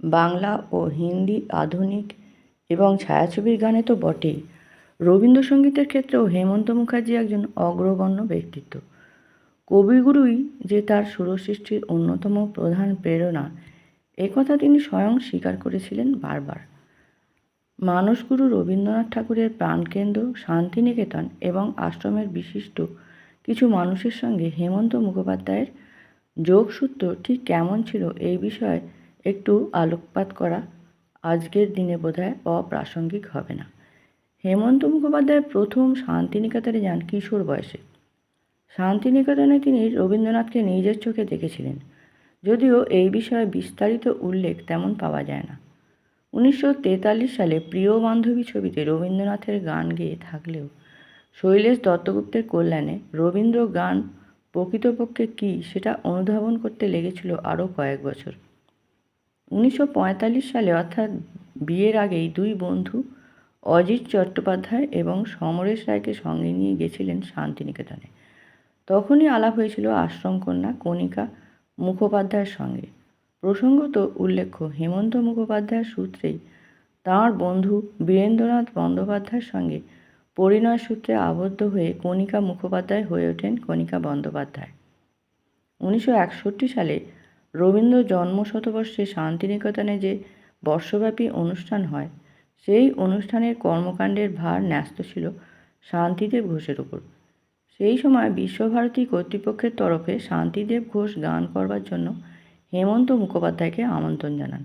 বাংলা ও হিন্দি আধুনিক এবং ছায়াছবির গানে তো বটেই। রবীন্দ্রসঙ্গীতের ক্ষেত্রেও হেমন্ত মুখার্জি একজন অগ্রগণ্য ব্যক্তিত্ব। কবিগুরুই যে তার সুরসৃষ্টির অন্যতম প্রধান প্রেরণা একথা তিনি স্বয়ং স্বীকার করেছিলেন বারবার। মানসগুরু রবীন্দ্রনাথ ঠাকুরের প্রাণকেন্দ্র, শান্তিনিকেতন এবং আশ্রমের বিশিষ্ট কিছু মানুষের সঙ্গে হেমন্ত মুখোপাধ্যায়ের যোগসূত্র ঠিক কেমন ছিল এই বিষয়ে একটু আলোকপাত করা আজকের দিনে বোধহয় অপ্রাসঙ্গিক হবে না। হেমন্ত মুখোপাধ্যায় প্রথম শান্তিনিকেতনে যান কিশোর বয়সে। শান্তিনিকেতনে তিনি রবীন্দ্রনাথকে নিজের চোখে দেখেছিলেন। যদিও এই বিষয়ে বিস্তারিত উল্লেখ তেমন পাওয়া যায় না। উনিশশো তেতাল্লিশ সালে প্রিয় বান্ধবী ছবিতে রবীন্দ্রনাথের গান গেয়ে থাকলেও শৈলেশ দত্তগুপ্তের কল্যাণে রবীন্দ্র গান প্রকৃতপক্ষে কী সেটা অনুধাবন করতে লেগেছিল আরও কয়েক বছর। উনিশশো পঁয়তাল্লিশ সালে অর্থাৎ বিয়ের আগেই দুই বন্ধু অজিত চট্টোপাধ্যায় এবং সমরেশ রায়কে সঙ্গে নিয়ে গেছিলেন শান্তিনিকেতনে। তখনই আলাপ হয়েছিল আশ্রমকন্যা কণিকা মুখোপাধ্যায়ের সঙ্গে। প্রসঙ্গত উল্লেখ্য, হেমন্ত মুখোপাধ্যায়ের সূত্রেই তাঁর বন্ধু বীরেন্দ্রনাথ বন্দ্যোপাধ্যায়ের সঙ্গে পরিণয় সূত্রে আবদ্ধ হয়ে কণিকা মুখোপাধ্যায় হয়ে ওঠেন কণিকা বন্দ্যোপাধ্যায়। উনিশশো একষট্টি সালে রবীন্দ্র জন্মশতবর্ষে শান্তিনিকেতনে যে বর্ষব্যাপী অনুষ্ঠান হয়, সেই অনুষ্ঠানের কর্মকাণ্ডের ভার ন্যস্ত ছিল শান্তিদেব ঘোষের ওপর সেই সময় বিশ্বভারতী কর্তৃপক্ষের তরফে শান্তিদেব ঘোষ গান করবার জন্য হেমন্ত মুখোপাধ্যায়কে আমন্ত্রণ জানান।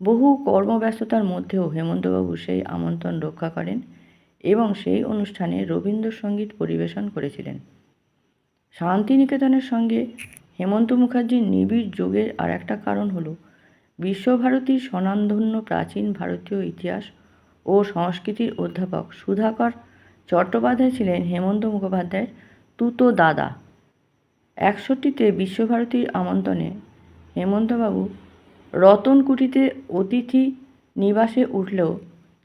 বহু কর্মব্যস্ততার মধ্যেও হেমন্তবাবু সেই আমন্ত্রণ রক্ষা করেন এবং সেই অনুষ্ঠানে রবীন্দ্রসঙ্গীত পরিবেশন করেছিলেন। শান্তিনিকেতনের সঙ্গে হেমন্ত মুখার্জির নিবিড় যোগের আর একটা কারণ হলো, বিশ্বভারতীর স্বনামধন্য প্রাচীন ভারতীয় ইতিহাস ও সংস্কৃতির অধ্যাপক সুধাকর চট্টোপাধ্যায় ছিলেন হেমন্ত মুখোপাধ্যায়ের তুতো দাদা। একষট্টিতে বিশ্বভারতীর আমন্ত্রণে হেমন্তবাবু রতনকুটিতে অতিথি নিবাসে উঠলেও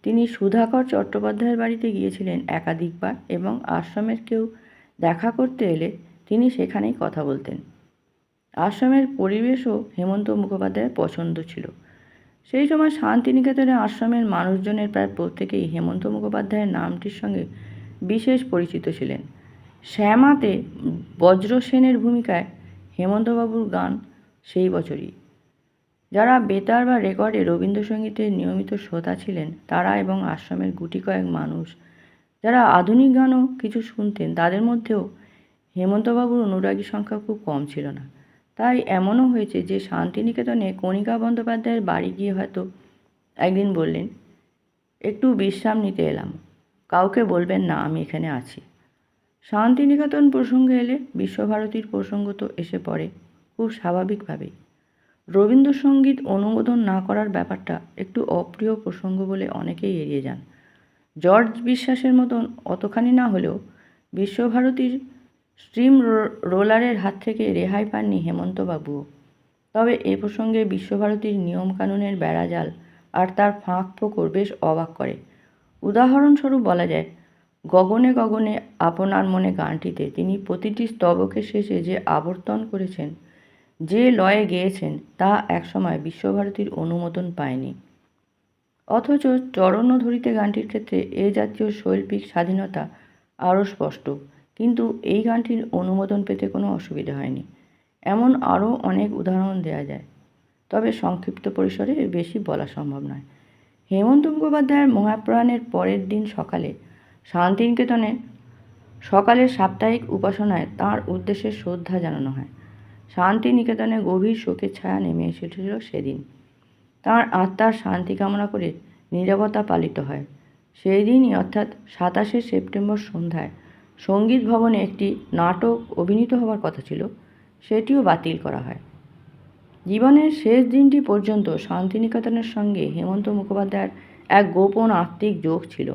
তিনি সুধাকর চট্টোপাধ্যায়ের বাড়িতে গিয়েছিলেন একাধিকবার এবং আশ্রমের কেউ দেখা করতে এলে তিনি সেখানেই কথা বলতেন। আশ্রমের পরিবেশও হেমন্ত মুখোপাধ্যায়ের পছন্দ ছিল। সেই সময় শান্তিনিকেতনে আশ্রমের মানুষজনের প্রায় প্রত্যেকেই হেমন্ত মুখোপাধ্যায়ের নামটির সঙ্গে বিশেষ পরিচিত ছিলেন। শ্যামাতে বজ্রসেনের ভূমিকায় হেমন্তবাবুর গান সেই বছরই। যারা বেতার বা রেকর্ডে রবীন্দ্রসঙ্গীতের নিয়মিত শ্রোতা ছিলেন, তারা এবং আশ্রমের গুটি কয়েক মানুষ, যারা আধুনিক গানও কিছু শুনতেন, তাদের মধ্যেও হেমন্তবাবুর অনুরাগী সংখ্যা খুব কম ছিল না। তাই এমনও হয়েছে যে শান্তিনিকেতনে কণিকা বন্দ্যোপাধ্যায়ের বাড়ি গিয়ে হয়তো একদিন বললেন, একটু বিশ্রাম নিতে এলাম। কাউকে বলবেন না, আমি এখানে আছি। শান্তিনিকেতন প্রসঙ্গে এলে বিশ্বভারতীর প্রসঙ্গ তো এসে পড়ে খুব স্বাভাবিকভাবেই। রবীন্দ্রসঙ্গীত অনুমোদন না করার ব্যাপারটা একটু অপ্রিয় প্রসঙ্গ বলে অনেকেই এড়িয়ে যান। জর্জ বিশ্বাসের মতন অতখানি না হলেও বিশ্বভারতীর স্ট্রিম রোলারের হাত থেকে রেহাই পাননি হেমন্তবাবুও তবে এ প্রসঙ্গে বিশ্বভারতীর নিয়মকানুনের বেড়াজাল আর তার ফাঁক ফোকর বেশ অবাক করে। উদাহরণস্বরূপ বলা যায়, গগনে গগনে আপনার মনে গানটিতে তিনি প্রতিটি স্তবকের শেষে যে আবর্তন করেছেন, যে লয়ে গেয়েছেন, তা একসময় বিশ্বভারতীর অনুমোদন পায়নি। অথচ চরণধরিতে গানটির ক্ষেত্রে এ জাতীয় শৈল্পিক স্বাধীনতা আরও স্পষ্ট। কিন্তু এই গানটির অনুমোদন পেতে কোনো অসুবিধা হয়নি। এমন আরও অনেক উদাহরণ দেওয়া যায়, তবে সংক্ষিপ্ত পরিসরে বেশি বলা সম্ভব নয়। হেমন্ত মুখোপাধ্যায়ের মহাপ্রয়াণের পরের দিন সকালে শান্তিনিকেতনে সকালের সাপ্তাহিক উপাসনায় তাঁর উদ্দেশ্যে শ্রদ্ধা জানানো হয়। শান্তিনিকেতনে গভীর শোকের ছায়া নেমে এসেছিল সেদিন। তাঁর আত্মার শান্তি কামনা করে নীরবতা পালিত হয়। সেই দিনই অর্থাৎ সাতাশে সেপ্টেম্বর সন্ধ্যায় সংগীত ভবনে একটি নাটক অভিনীত হওয়ার কথা ছিল, সেটিও বাতিল করা হয়। জীবনের শেষ দিনটি পর্যন্ত শান্তিনিকেতনের সঙ্গে হেমন্ত মুখোপাধ্যায়ের এক গোপন আত্মিক যোগ ছিল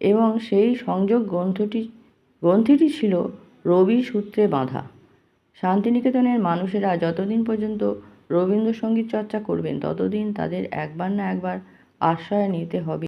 এবং সেই সংযোগ গ্রন্থটি, গ্রন্থিটি ছিল রবি সূত্রে বাঁধা। শান্তিনিকেতনের মানুষেরা যতদিন পর্যন্ত রবীন্দ্রসঙ্গীত চর্চা করবেন, ততদিন তাদের একবার না একবার আশ্রয় নিতে হবে।